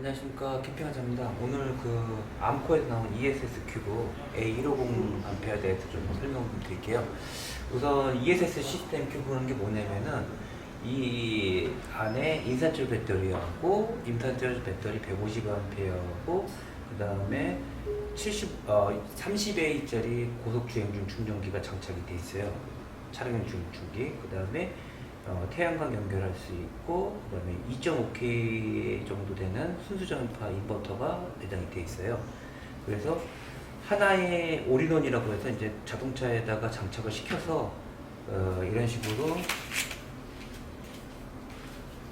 안녕하십니까 캠핑하자입니다. 오늘 그 암코에서 나온 ESS 큐브 A150A에 대해서 좀 설명드릴게요. 우선 ESS 시스템 큐브는 게 뭐냐면은 이 안에 인산철 배터리하고 인산철 배터리 150A하고 그 다음에 70, 어, 30A짜리 고속 주행 중 충전기가 장착이 돼 있어요. 차량 중 충전기. 그 다음에 어, 태양광 연결할 수 있고 그다음에 2.5K 정도 되는 순수 전파 인버터가 내장이 돼 있어요. 그래서 하나의 올인원이라고 해서 이제 자동차에다가 장착을 시켜서 어, 이런 식으로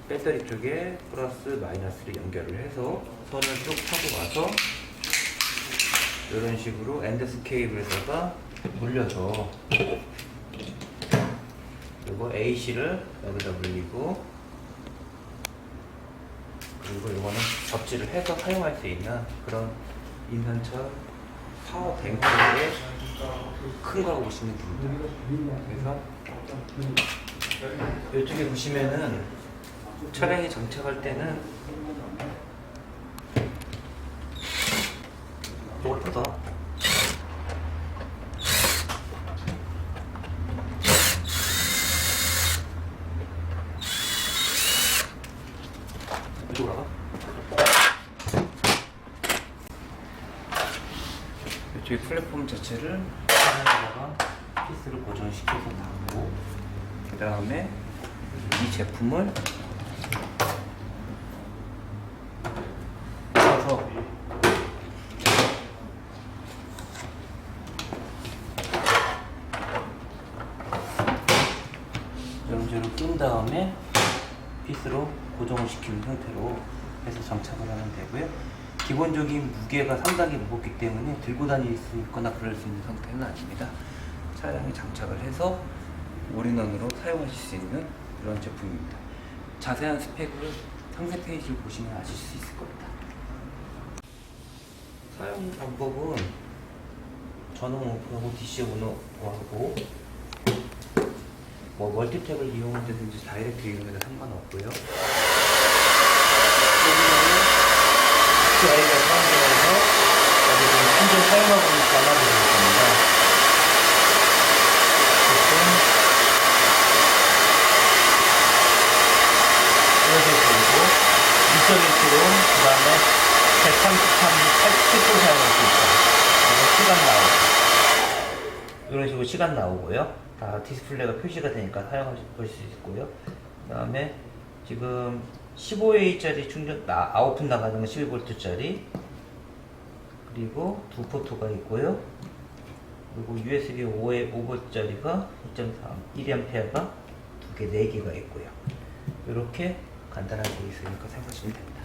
배터리 쪽에 플러스 마이너스를 연결을 해서 선을 쭉 타고 와서 이런 식으로 엔더스 케이블에다가 물려줘. 그리고 AC를 여기다 물리고 그리고 이거는 접지를 해서 사용할 수 있는 그런 인산철 파워 뱅크의 큰 거라고 보시면 됩니다. 그래서 이쪽에 보시면은 차량에 장착할 때는 볼트가 이쪽으로 가. 이쪽에 플랫폼 자체를 차량에다가 피스를 고정시켜서 닫고 그 다음에 이 제품을 쳐서 연주를 끈 다음에 피스로 고정을 시키는 상태로 해서 장착을 하면 되고요. 기본적인 무게가 상당히 무겁기 때문에 들고 다닐 수 있거나 그럴 수 있는 상태는 아닙니다. 차량에 장착을 해서 올인원으로 사용하실 수 있는 그런 제품입니다. 자세한 스펙을 상세 페이지를 보시면 아실 수 있을 겁니다. 사용 방법은 전원 오프하고 DC 온오하고 뭐 멀티탭을 이용하든지 다이렉트 이용해도 상관없고요. 저희가 사용해서 여기 지금 현재 사용하고 볼 겁니다. 이렇게 보이고 2.1kg 그 다음에 133, 8kg 사용할 수. 이거 시간 나오고 이런 식으로 시간 나오고요. 다 디스플레이가 표시가 되니까 사용하실 수 있고요. 그 다음에 지금 15A짜리 충전, 나, 아웃풋 나가는 건 12V짜리 그리고 두 포트가 있고요. 그리고 USB 5에 5V짜리가 2.3, 1A가 두 개, 네 개가 있고요. 이렇게 간단하게 돼 있으니까 생각하시면 됩니다.